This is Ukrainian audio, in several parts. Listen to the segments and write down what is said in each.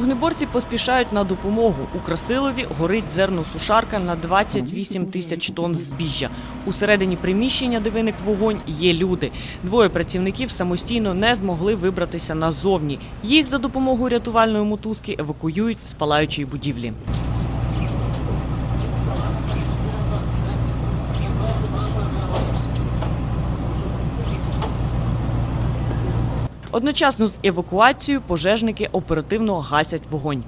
Вогнеборці поспішають на допомогу. У Красилові горить зерносушарка на 28 тисяч тонн збіжжя. Усередині приміщення, де виник вогонь, є люди. Двоє працівників самостійно не змогли вибратися назовні. Їх за допомогою рятувальної мотузки евакуюють з палаючої будівлі. Одночасно з евакуацією пожежники оперативно гасять вогонь.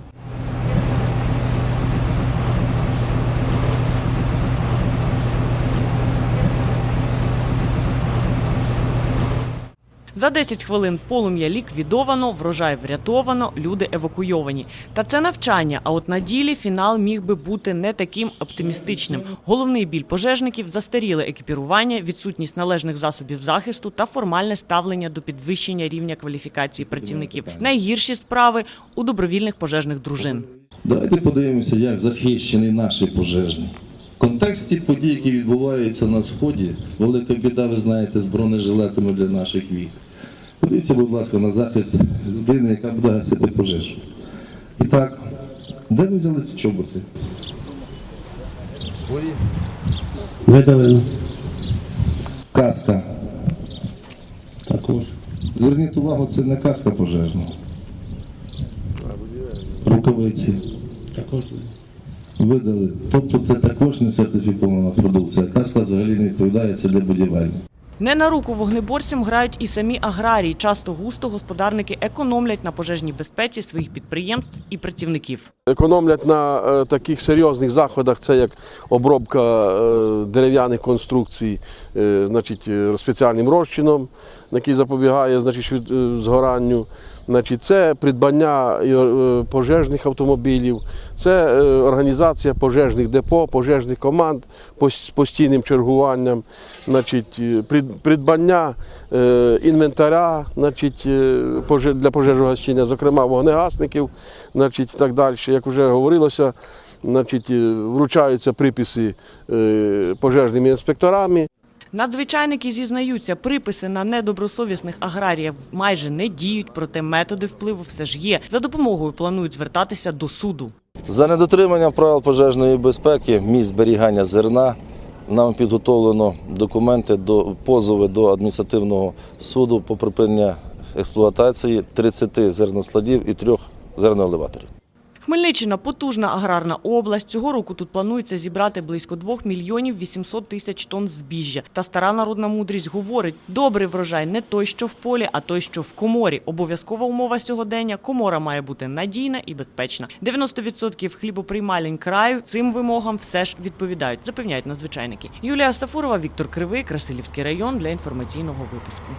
За 10 хвилин полум'я ліквідовано, врожай врятовано, люди евакуйовані. Та це навчання. А от на ділі фінал міг би бути не таким оптимістичним. Головний біль пожежників застаріле екіпірування, відсутність належних засобів захисту та формальне ставлення до підвищення рівня кваліфікації працівників. Найгірші справи у добровільних пожежних дружин. Давайте подивимося, як захищений наш пожежний. Контексті подій, які відбуваються на сході, велика біда, ви знаєте, з бронежилетами для наших військ. Подивіться, будь ласка, на захист людини, яка буде гасити пожежу. І так, де ви взяли ці чоботи? Видалено. Каска. Також. Зверніть увагу, це не каска пожежна. Рукавиці. Також. Видали. Тобто це також не сертифікована продукція. Каска взагалі не відповідає, це для будівельних. Не на руку вогнеборцям грають і самі аграрії. Часто густо господарники економлять на пожежній безпеці своїх підприємств і працівників. Економлять на е, таких серйозних заходах, це як обробка е, дерев'яних конструкцій е, значить, спеціальним розчином, який запобігає значить, згоранню. Значить, це придбання пожежних автомобілів, це організація пожежних депо, пожежних команд з постійним чергуванням, значить, придбання інвентаря значить, для пожежогасіння, зокрема вогнегасників, значить, і так далі. Як вже говорилося, значить, е, вручаються приписи е, пожежними інспекторами. Надзвичайники зізнаються, приписи на недобросовісних аграріїв майже не діють, проте методи впливу все ж є. За допомогою планують звертатися до суду. За недотримання правил пожежної безпеки, місць зберігання зерна нам підготовлено документи до позови до адміністративного суду по припинення експлуатації 30 зерноскладів і трьох зерноелеваторів. Хмельниччина потужна аграрна область. Цього року тут планується зібрати близько 2 мільйонів 800 тисяч тонн збіжжя. Та стара народна мудрість говорить: добрий врожай не той, що в полі, а той, що в коморі. Обов'язкова умова сьогодення комора має бути надійна і безпечна. 90% хлібоприймалень краю цим вимогам все ж відповідають, запевняють надзвичайники. Юлія Стафурова, Віктор Кривий, Красилівський район для інформаційного випуску.